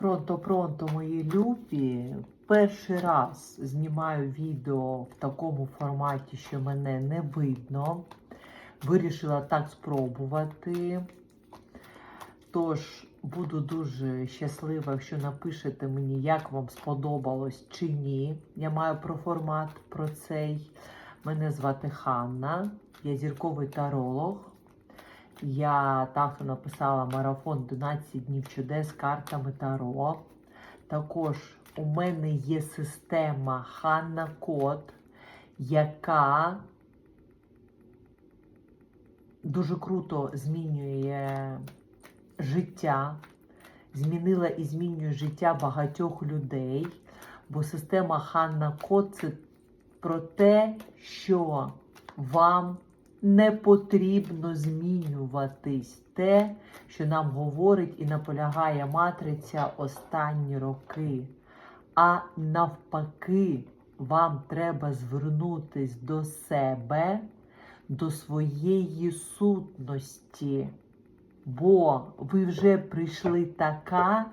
Пронто-пронто, мої любі. Перший раз знімаю відео в такому форматі, що мене не видно. Вирішила так спробувати. Тож буду дуже щаслива, якщо напишете мені, як вам сподобалось чи ні. Я маю про формат про цей. Мене звати Ханна, я зірковий таролог. Я також написала марафон 12 днів чудес з картами Таро. Також у мене є система Ханна Код, яка дуже круто змінює життя, змінила і змінює життя багатьох людей. Бо система Ханна Код це про те, що вам не потрібно змінюватись те, що нам говорить і наполягає матриця останні роки. А навпаки, вам треба звернутись до себе, до своєї сутності. Бо ви вже прийшли така,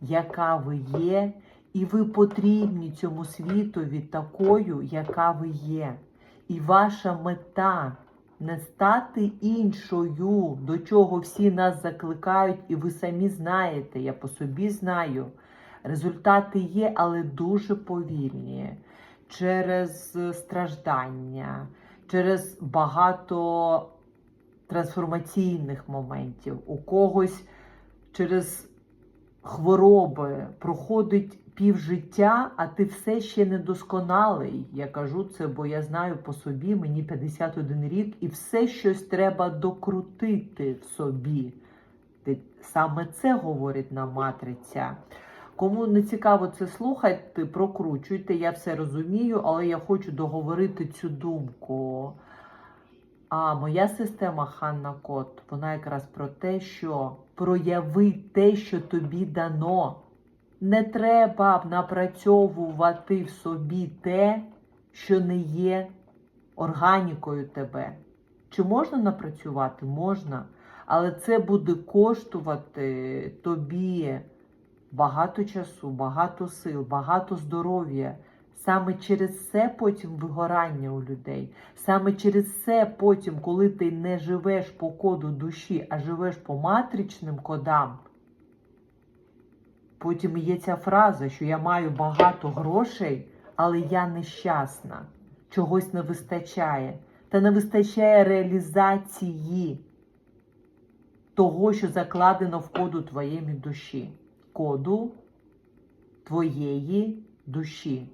яка ви є, і ви потрібні цьому світові такою, яка ви є. І ваша мета не стати іншою, до чого всі нас закликають, і ви самі знаєте, я по собі знаю. Результати є, але дуже повільні через страждання, через багато трансформаційних моментів, у когось через хвороби проходить півжиття, а ти все ще недосконалий. Я кажу це, бо я знаю по собі, мені 51 рік, і все щось треба докрутити в собі. Саме це говорить нам матриця. Кому не цікаво це слухати, прокручуйте, я все розумію, але я хочу договорити цю думку. А моя система Ханна Кот, вона якраз про те, що прояви те, що тобі дано. Не треба напрацьовувати в собі те, що не є органікою тебе. Чи можна напрацювати? Можна. Але це буде коштувати тобі багато часу, багато сил, багато здоров'я. Саме через це потім вигорання у людей. Саме через це потім, коли ти не живеш по коду душі, а живеш по матричним кодам, потім є ця фраза, що я маю багато грошей, але я нещасна, чогось не вистачає. Та не вистачає реалізації того, що закладено в коду твоєї душі. Коду твоєї душі.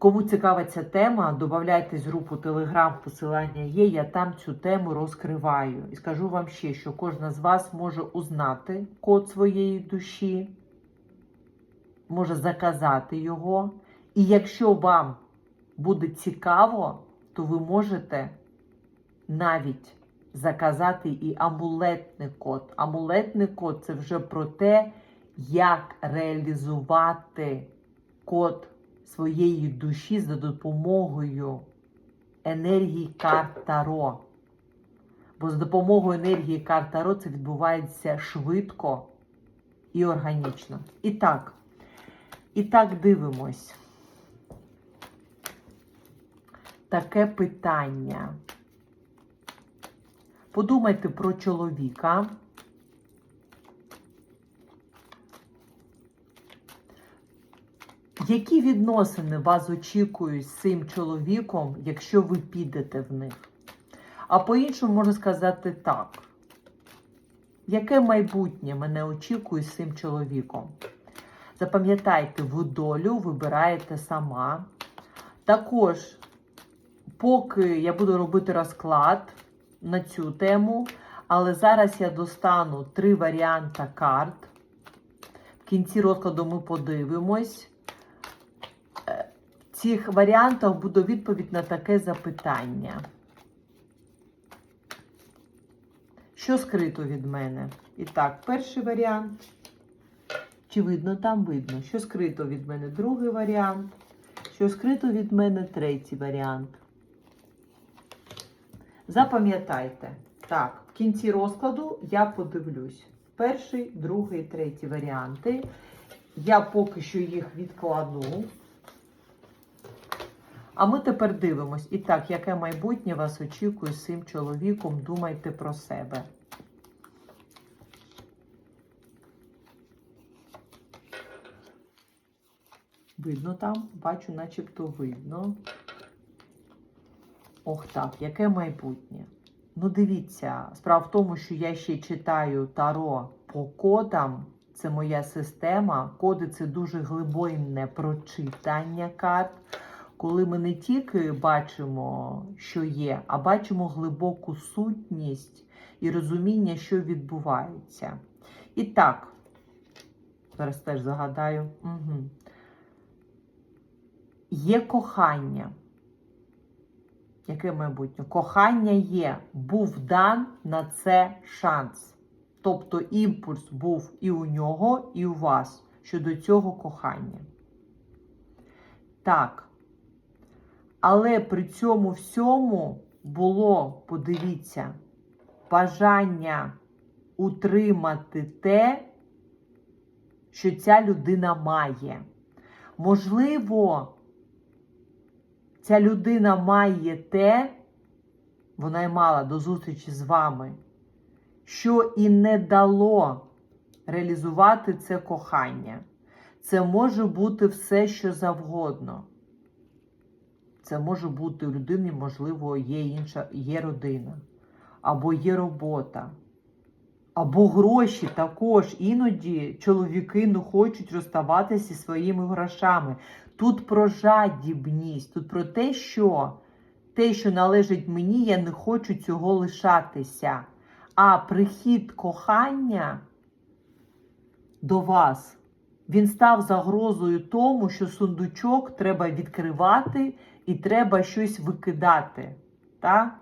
Кому цікава ця тема, додавайтесь в групу Telegram, посилання є, я там цю тему розкриваю. І скажу вам ще, що кожна з вас може узнати код своєї душі, може заказати його. І якщо вам буде цікаво, то ви можете навіть заказати і амулетний код. Амулетний код це вже про те, як реалізувати код своєї душі за допомогою енергії карт Таро. Бо за допомогою енергії карт Таро це відбувається швидко і органічно. І так, і так дивимось. Таке питання. Подумайте про чоловіка. Які відносини вас очікують з цим чоловіком, якщо ви підете в них? А по-іншому можна сказати так. Яке майбутнє мене очікує з цим чоловіком? Запам'ятайте, ви долю вибираєте сама. Також, поки я буду робити розклад на цю тему, але зараз я достану три варіанти карт. В кінці розкладу ми подивимось. Цих варіантах буде відповідь на таке запитання. Що скрито від мене? І так, перший варіант. Чи видно? Там видно. Що скрито від мене? Другий варіант. Що скрито від мене? Третій варіант. Запам'ятайте. Так, в кінці розкладу я подивлюсь. Перший, другий, третій варіанти. Я поки що їх відкладу. А ми тепер дивимось. І так, яке майбутнє вас очікує з цим чоловіком? Думайте про себе. Видно там, бачу, начебто видно. Ох так, яке майбутнє. Ну, дивіться, справа в тому, що я ще читаю таро по кодам. Це моя система. Коди це дуже глибинне прочитання карт. Коли ми не тільки бачимо, що є, а бачимо глибоку сутність і розуміння, що відбувається. І так, зараз теж загадаю. Угу. Є кохання. Яке майбутнє? Кохання є, був дан на це шанс. Тобто імпульс був і у нього, і у вас щодо цього кохання. Так. Але при цьому всьому було, подивіться, бажання утримати те, що ця людина має. Можливо, ця людина має те, вона й мала до зустрічі з вами, що і не дало реалізувати це кохання. Це може бути все, що завгодно. Це може бути у людини, можливо, є інша, є родина, або є робота, або гроші також. Іноді чоловіки не хочуть розставатися зі своїми грошами. Тут про жадібність, тут про те, що те, що належить мені, я не хочу цього лишатися. А прихід кохання до вас, він став загрозою тому, що сундучок треба відкривати і треба щось викидати. Так?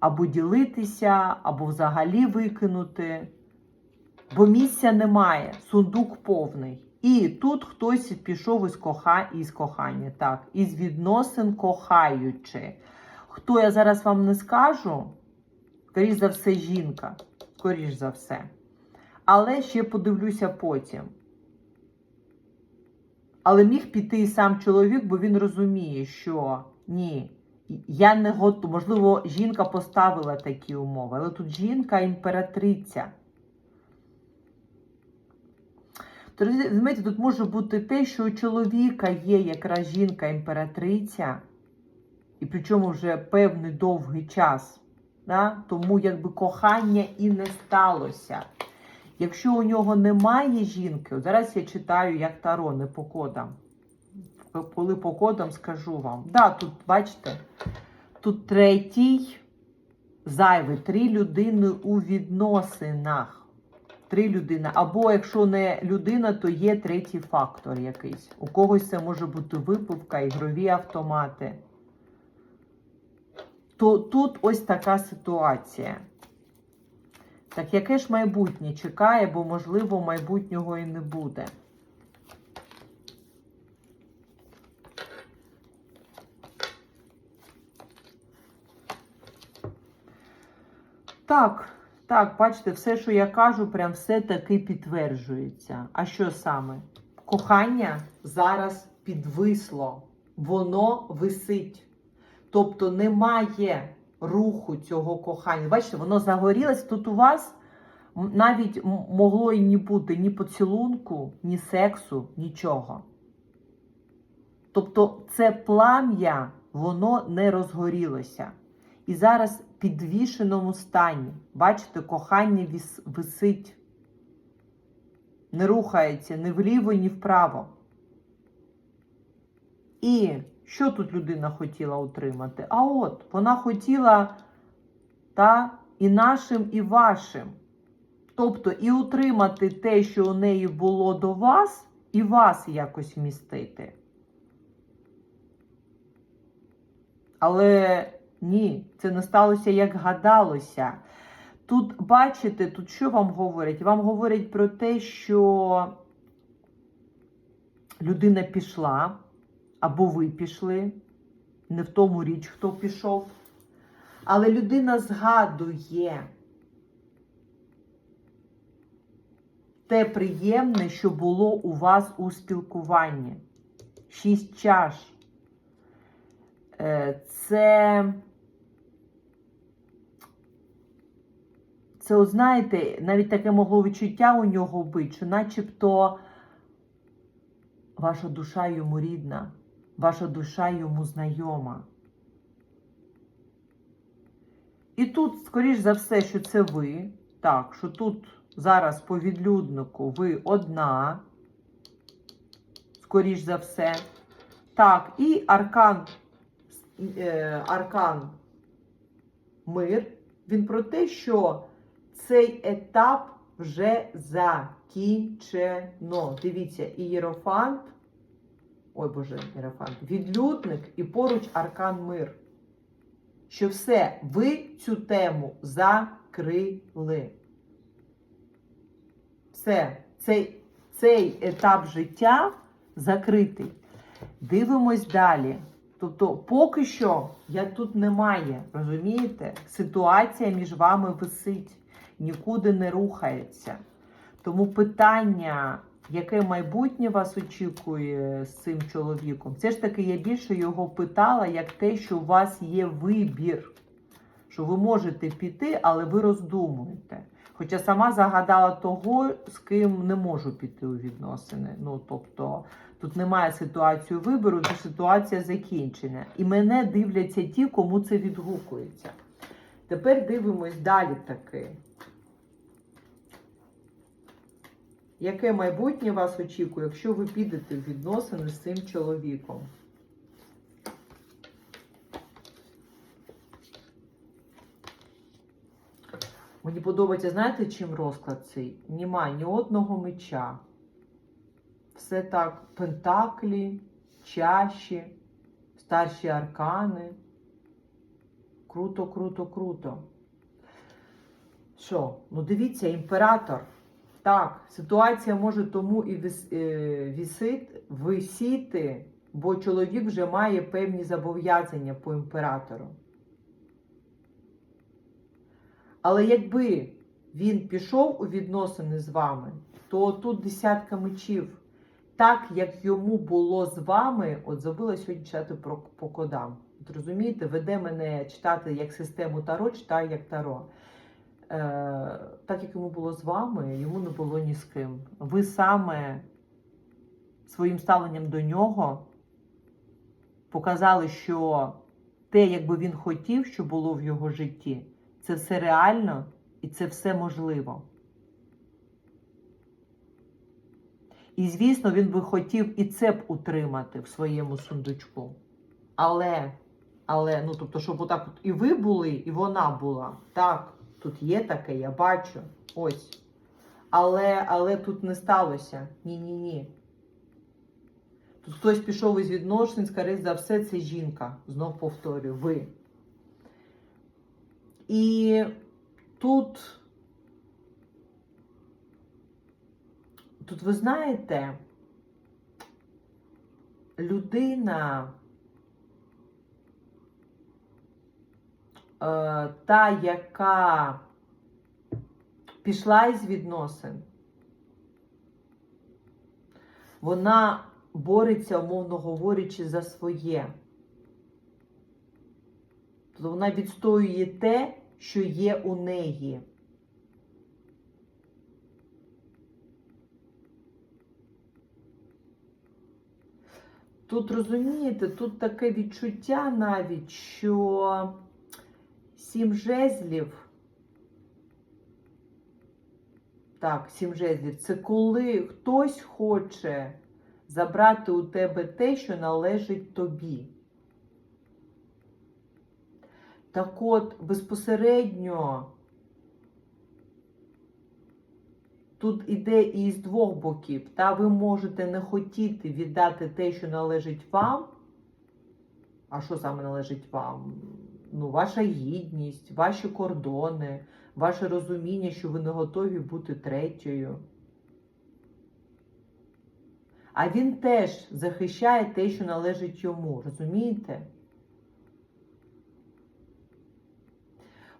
Або ділитися, або взагалі викинути. Бо місця немає, сундук повний. І тут хтось пішов із, коха... із кохання, так, із відносин кохаючи. Хто я зараз вам не скажу, скоріш за все, жінка, скоріш за все. Але ще подивлюся потім. Але міг піти і сам чоловік, бо він розуміє, що ні, я не готова. Можливо, жінка поставила такі умови, але тут жінка імператриця. Розумієте, тут може бути те, що у чоловіка є якраз жінка-імператриця, і причому вже певний довгий час. Да? Тому якби кохання і не сталося. Якщо у нього немає жінки, зараз я читаю як таро, не по кодам. Коли по кодам скажу вам. Да, тут, бачите, тут третій зайвий, три людини у відносинах. Три людини. Або якщо не людина, то є третій фактор якийсь. У когось це може бути випивка, ігрові автомати. То тут ось така ситуація. Так яке ж майбутнє чекає, бо, можливо, майбутнього і не буде. Так, так, бачите, все, що я кажу, прям все таки підтверджується. А що саме? Кохання зараз підвисло, воно висить. Тобто немає руху цього кохання. Бачите, воно загорілось. Тут у вас навіть могло і не бути ні поцілунку, ні сексу, нічого. Тобто це плам'я, воно не розгорілося. І зараз в підвішеному стані, бачите, кохання висить, не рухається ні вліво, ні вправо. І що тут людина хотіла отримати? А от вона хотіла та і нашим, і вашим. Тобто і утримати те, що у неї було до вас, і вас якось вмістити. Але ні, це не сталося, як гадалося. Тут, бачите, тут що вам говорять? Вам говорять про те, що людина пішла, або ви пішли, не в тому річ, хто пішов. Але людина згадує те приємне, що було у вас у спілкуванні. Шість чаш. Е, Це. Це, знаєте, навіть таке могло відчуття у нього бути, що начебто ваша душа йому рідна, ваша душа йому знайома. І тут, скоріш за все, що це ви. Так, що тут зараз по відлюднику ви одна, скоріш за все. Так, і аркан, е, аркан мир. Він про те, що цей етап вже закінчено. Дивіться, ієрофант, ой Боже, ієрофант, відлюдник і поруч аркан мир. Що все, ви цю тему закрили. Все, цей, цей етап життя закритий. Дивимось далі. Тобто, поки що я тут немає, розумієте? Ситуація між вами висить, нікуди не рухається. Тому питання, яке майбутнє вас очікує з цим чоловіком, це ж таки я більше його питала, як те, що у вас є вибір, що ви можете піти, але ви роздумуєте. Хоча сама загадала того, з ким не можу піти у відносини. Ну, тобто, тут немає ситуації вибору, то ситуація закінчена. І мене дивляться ті, кому це відгукується. Тепер дивимось далі таки. Яке майбутнє вас очікує, якщо ви підете в відносини з цим чоловіком? Мені подобається, знаєте, чим розклад цей? Нема ні одного меча. Все так, пентаклі, чаші, старші аркани. Круто, круто, круто. Що? Ну дивіться, імператор. Так, ситуація може тому і вис, е, висіти, бо чоловік вже має певні зобов'язання по імператору. Але якби він пішов у відносини з вами, то тут десятка мечів. Так як йому було з вами, от забула сьогодні читати про по кодам. От розумієте, веде мене читати як систему Таро, читаю як Таро. Е, так як йому було з вами, йому не було ні з ким. Ви саме своїм ставленням до нього показали, що те, якби він хотів, що було в його житті, це все реально і це все можливо. І, звісно, він би хотів і це б утримати в своєму сундучку. Але, але, ну, тобто, щоб отак от і ви були, і вона була. Так, тут є таке, я бачу. Ось. Але, але тут не сталося. Ні-ні-ні. Тут хтось пішов із відношень, скоріше за все, це жінка. Знов повторюю, ви. І тут, тут ви знаєте, людина, е, та, яка пішла із відносин, вона бореться, умовно говорячи, за своє. Тобто вона відстоює те, що є у неї. Тут розумієте, тут таке відчуття навіть, що сім жезлів. Так, сім жезлів. Це коли хтось хоче забрати у тебе те, що належить тобі. Так от, безпосередньо тут іде і з двох боків. Та ви можете не хотіти віддати те, що належить вам. А що саме належить вам? Ну, ваша гідність, ваші кордони, ваше розуміння, що ви не готові бути третьою. А він теж захищає те, що належить йому. Розумієте?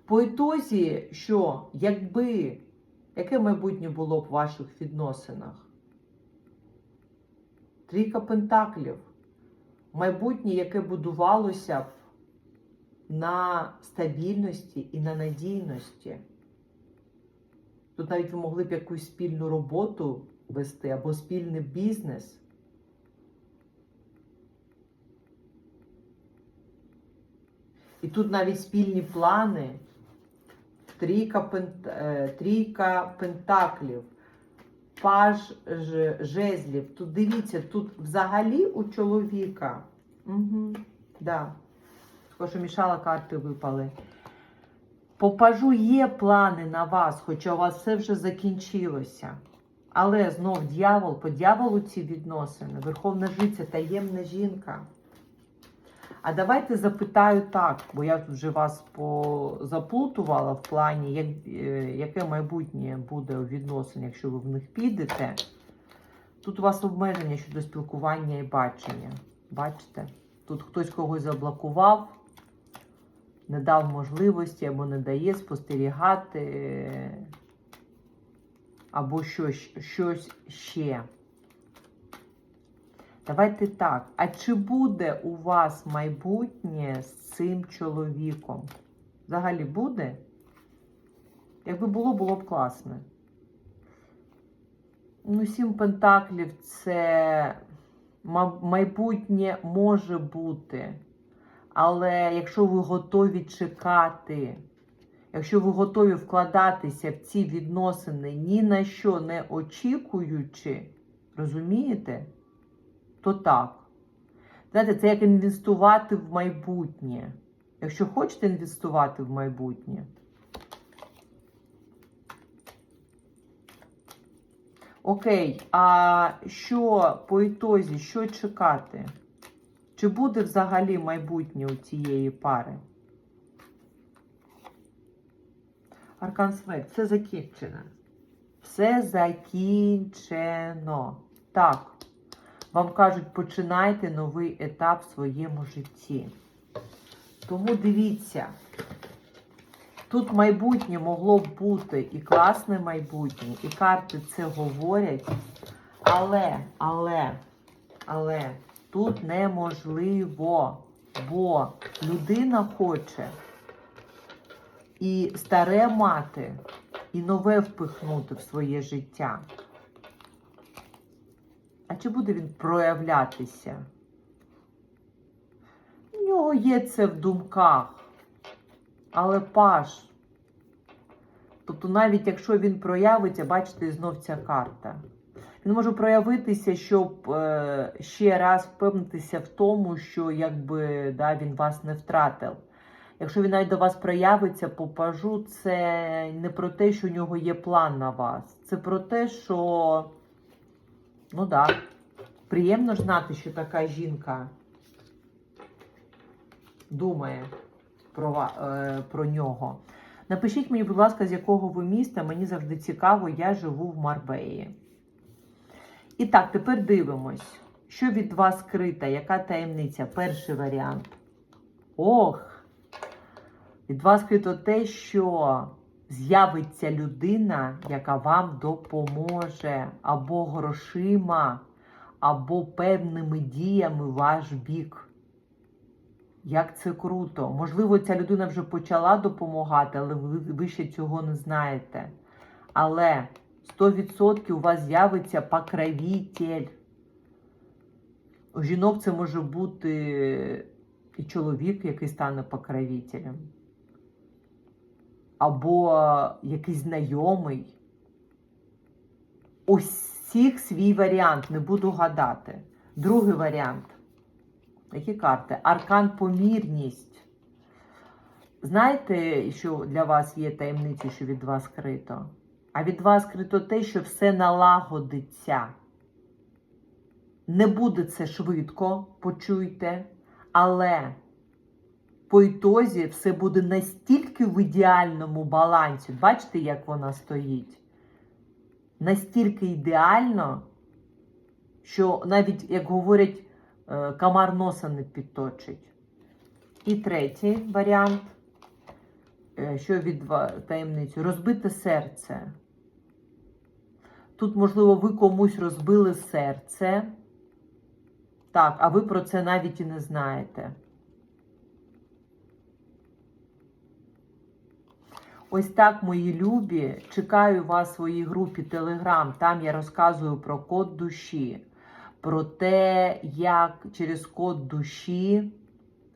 По ітозі, що якби Яке майбутнє було б в ваших відносинах? Трійка Пентаклів. Майбутнє, яке будувалося б на стабільності і на надійності. Тут навіть ви могли б якусь спільну роботу вести або спільний бізнес. І тут навіть спільні плани. Трійка, пент... е, трійка пентаклів, паж жезлів. Тут дивіться, тут взагалі у чоловіка. Угу, да. Також мішала карти випали. По пажу є плани на вас, хоча у вас все вже закінчилося. Але знов дьявол, по дьяволу ці відносини, верховна жиця, таємна жінка. А давайте запитаю так, бо я тут вже вас заплутувала в плані, як, е, яке майбутнє буде у відносин, якщо ви в них підете. Тут у вас обмеження щодо спілкування і бачення. Бачите? Тут хтось когось заблокував, не дав можливості або не дає спостерігати, або щось, щось ще. Давайте так. А чи буде у вас майбутнє з цим чоловіком? Взагалі буде? Якби було, було б класно. Ну, сім пентаклів це майбутнє може бути. Але якщо ви готові чекати, якщо ви готові вкладатися в ці відносини ні на що не очікуючи, розумієте? то так. Знаєте, це як інвестувати в майбутнє. Якщо хочете інвестувати в майбутнє. Окей, а що по ітозі, що чекати? Чи буде взагалі майбутнє у цієї пари? Аркан Смерть, все закінчено. Все закінчено. Так. Вам кажуть, починайте новий етап в своєму житті. Тому дивіться, тут майбутнє могло б бути і класне майбутнє, і карти це говорять. Але, але, але тут неможливо, бо людина хоче і старе мати, і нове впихнути в своє життя. А чи буде він проявлятися? У нього є це в думках. Але паш. Тобто, навіть якщо він проявиться, бачите, знов ця карта. Він може проявитися, щоб е, ще раз впевнитися в тому, що якби да, він вас не втратив. Якщо він навіть до вас проявиться по пажу, це не про те, що у нього є план на вас. Це про те, що. Ну. Да. Приємно ж знати, що така жінка думає про, е, про нього. Напишіть мені, будь ласка, з якого ви міста. Мені завжди цікаво, я живу в Марбеї. І так, тепер дивимось, що від вас скрита, яка таємниця? Перший варіант. Ох! Від вас скрито те, що з'явиться людина, яка вам допоможе або грошима, або певними діями ваш бік. Як це круто. Можливо, ця людина вже почала допомагати, але ви, ще цього не знаєте. Але 100% у вас з'явиться покровитель. У жінок це може бути і чоловік, який стане покровителем. Або якийсь знайомий. Усіх свій варіант, не буду гадати. Другий варіант. Які карти? Аркан помірність. Знаєте, що для вас є таємниці, що від вас скрито? А від вас скрито те, що все налагодиться. Не буде це швидко, почуйте, але по ітозі все буде настільки в ідеальному балансі. Бачите, як вона стоїть? Настільки ідеально, що навіть, як говорять, е, комар носа не підточить. І третій варіант, що від таємницю, розбите серце. Тут, можливо, ви комусь розбили серце. Так, а ви про це навіть і не знаєте. Ось так, мої любі. Чекаю вас в своїй групі Telegram. Там я розказую про код душі, про те, як через код душі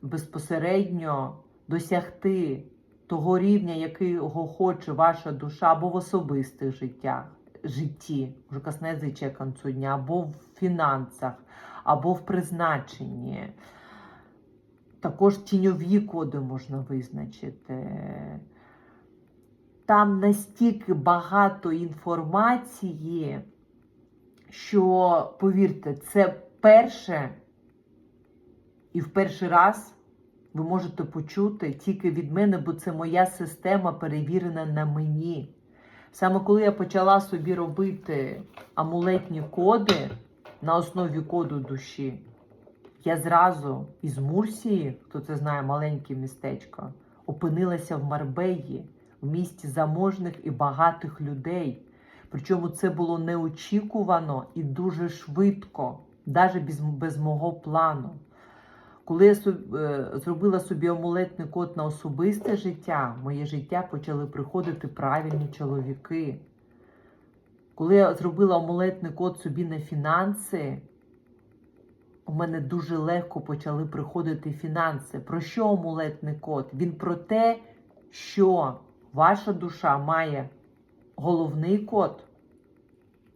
безпосередньо досягти того рівня, якого хоче ваша душа, або в особистих життях, житті, вже каснезиче концу дня, або в фінансах, або в призначенні. Також тіньові коди можна визначити. Там настільки багато інформації, що, повірте, це перше і в перший раз ви можете почути тільки від мене, бо це моя система перевірена на мені. Саме коли я почала собі робити амулетні коди на основі коду душі, я зразу із Мурсії, хто це знає, маленьке містечко, опинилася в Марбеї, в місті заможних і багатих людей. Причому це було неочікувано і дуже швидко, навіть без, без мого плану. Коли я е, зробила собі амулетний код на особисте життя, в моє життя почали приходити правильні чоловіки. Коли я зробила амулетний код собі на фінанси, у мене дуже легко почали приходити фінанси. Про що амулетний код? Він про те, що ваша душа має головний код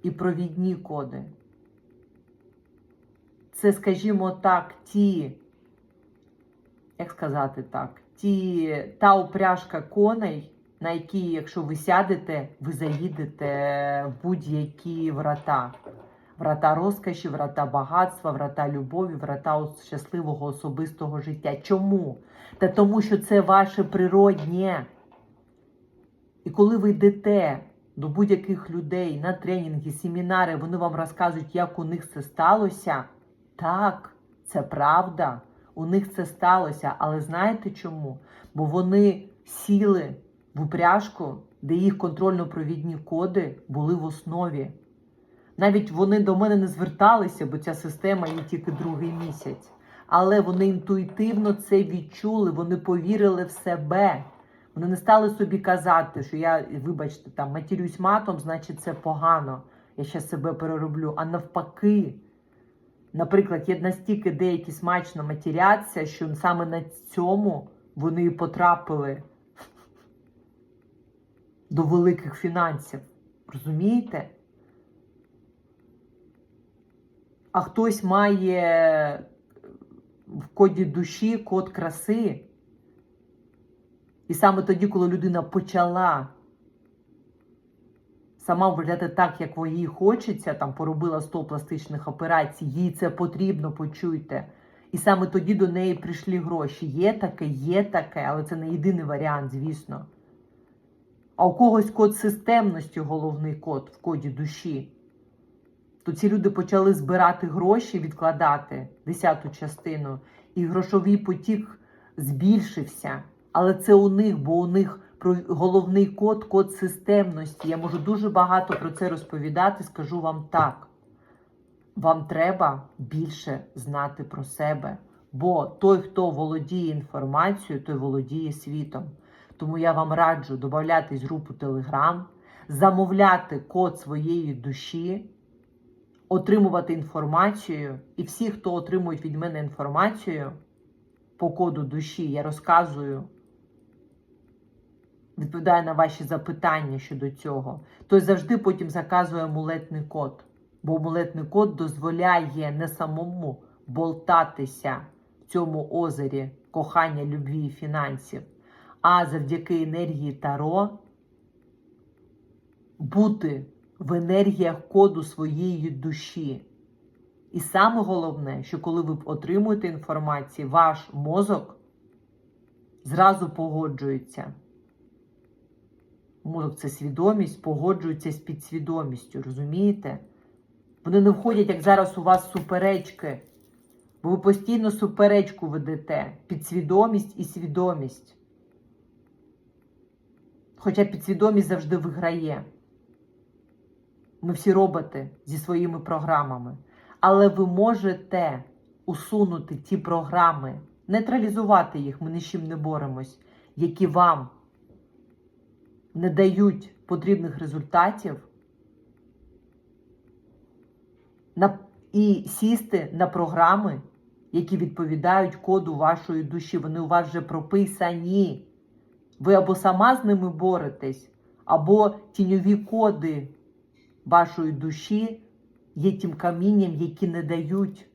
і провідні коди. Це, скажімо так, ті, як сказати так, ті, та упряжка коней, на які, якщо ви сядете, ви заїдете в будь-які врата. Врата розкоші, врата багатства, врата любові, врата щасливого особистого життя. Чому? Та тому, що це ваше природнє. І коли ви йдете до будь-яких людей на тренінги, семінари, вони вам розказують, як у них це сталося. Так, це правда. У них це сталося. Але знаєте чому? Бо вони сіли в упряжку, де їх контрольно-провідні коди були в основі. Навіть вони до мене не зверталися, бо ця система є тільки другий місяць. Але вони інтуїтивно це відчули, вони повірили в себе. Вони не стали собі казати, що я, вибачте, там матірюсь матом, значить це погано. Я ще себе перероблю. А навпаки, наприклад, є настільки деякі смачно матіряться, що саме на цьому вони і потрапили до великих фінансів. Розумієте? А хтось має в коді душі код краси. І саме тоді, коли людина почала сама виглядати так, як їй хочеться, там поробила 100 пластичних операцій, їй це потрібно, почуйте. І саме тоді до неї прийшли гроші. Є таке, є таке, але це не єдиний варіант, звісно. А у когось код системності, головний код в коді душі. То ці люди почали збирати гроші, відкладати десяту частину, і грошовий потік збільшився. Але це у них, бо у них про головний код код системності. Я можу дуже багато про це розповідати. Скажу вам так. Вам треба більше знати про себе. Бо той, хто володіє інформацією, той володіє світом. Тому я вам раджу додатись в групу Telegram, замовляти код своєї душі, отримувати інформацію. І всі, хто отримують від мене інформацію по коду душі, я розказую, відповідаю на ваші запитання щодо цього, той завжди потім заказує амулетний код. Бо амулетний код дозволяє не самому болтатися в цьому озері кохання, любві і фінансів, а завдяки енергії Таро бути в енергіях коду своєї душі. І саме головне, що коли ви отримуєте інформацію, ваш мозок зразу погоджується. Мозок це свідомість, погоджується з підсвідомістю, розумієте? Вони не входять, як зараз у вас суперечки, бо ви постійно суперечку ведете. Підсвідомість і свідомість. Хоча підсвідомість завжди виграє. Ми всі роботи зі своїми програмами. Але ви можете усунути ті програми, нейтралізувати їх, ми ні з чим не боремось, які вам не дають потрібних результатів, і сісти на програми, які відповідають коду вашої душі. Вони у вас вже прописані. Ви або сама з ними боретесь, або тіньові коди вашої душі є тим камінням, які не дають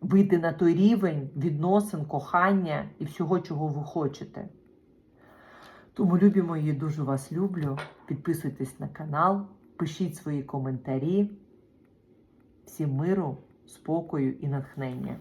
вийти на той рівень відносин, кохання і всього, чого ви хочете. Тому, любі мої, дуже вас люблю. Підписуйтесь на канал, пишіть свої коментарі. Всім миру, спокою і натхнення.